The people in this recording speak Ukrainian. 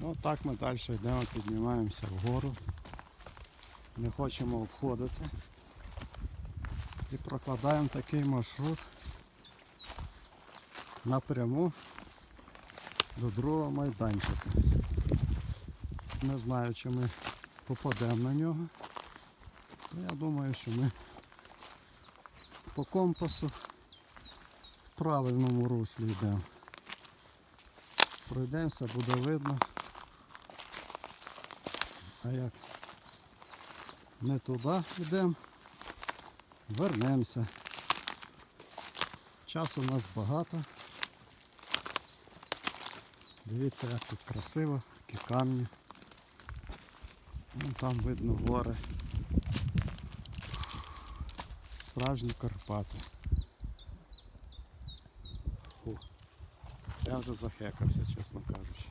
Ну так ми далі йдемо, піднімаємося вгору. Не хочемо обходити. І прокладаємо такий маршрут напряму до другого майданчика. Не знаю, чи ми попадемо на нього. Я думаю, що ми по компасу в правильному руслі йдемо. Пройдемося, буде видно. А як не туди йдемо, вернемося. Часу у нас багато. Дивіться, як тут красиво, які камні. Вон там видно гори. Справжні Карпати. Фу. Я вже захекався, чесно кажучи.